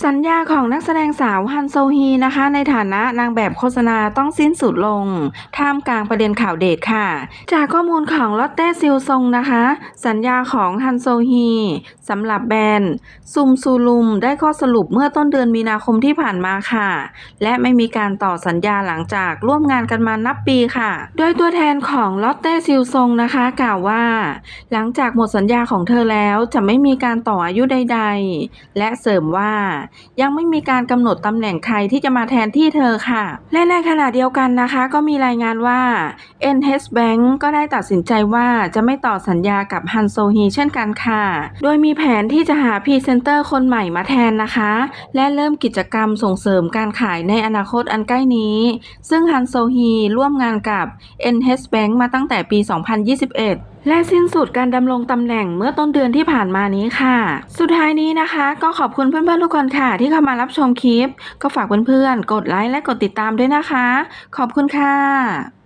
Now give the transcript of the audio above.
สัญญาของนักแสดงสาวฮันโซฮีนะคะ ในฐานะนางแบบโฆษณาต้องสิ้นสุดลง ท่ามกลางประเด็นข่าวเดทค่ะ จากข้อมูลของลอตเต้ซิลซงนะคะ สัญญาของฮันโซฮีสำหรับแบรนด์ซุมซูลุมได้ข้อสรุปเมื่อต้นเดือนมีนาคมที่ผ่านมาค่ะ และไม่มีการต่อสัญญาหลังจากร่วมงานกันมานับปีค่ะ โดยตัวแทนของลอตเต้ซิลซงนะคะกล่าวว่า หลังจากหมดสัญญาของเธอแล้วจะไม่มีการต่ออายุใด ๆ และเสริมว่ายังไม่มีการกำหนดตำแหน่งใครที่จะมาแทนที่เธอค่ะ และในขณะเดียวกันนะคะ ก็มีรายงานว่า NH Bank ก็ได้ตัดสินใจว่าจะไม่ต่อสัญญากับฮันโซฮีเช่นกันค่ะ โดยมีแผนที่จะหาพรีเซนเตอร์คนใหม่มาแทนนะคะ และเริ่มกิจกรรมส่งเสริมการขายในอนาคตอันใกล้นี้ ซึ่งฮันโซฮีร่วมงานกับ NH Bank มาตั้งแต่ปี 2021 และสิ้นสุดการดำรงตำแหน่งเมื่อต้นเดือนที่ผ่านมานี้ค่ะ สุดท้ายนี้นะคะ ก็ขอบคุณเพื่อนๆทุกคนค่ะ ที่เข้ามารับชมคลิป ก็ฝากเพื่อนๆกดไลค์และกดติดตามด้วยนะคะ ขอบคุณค่ะ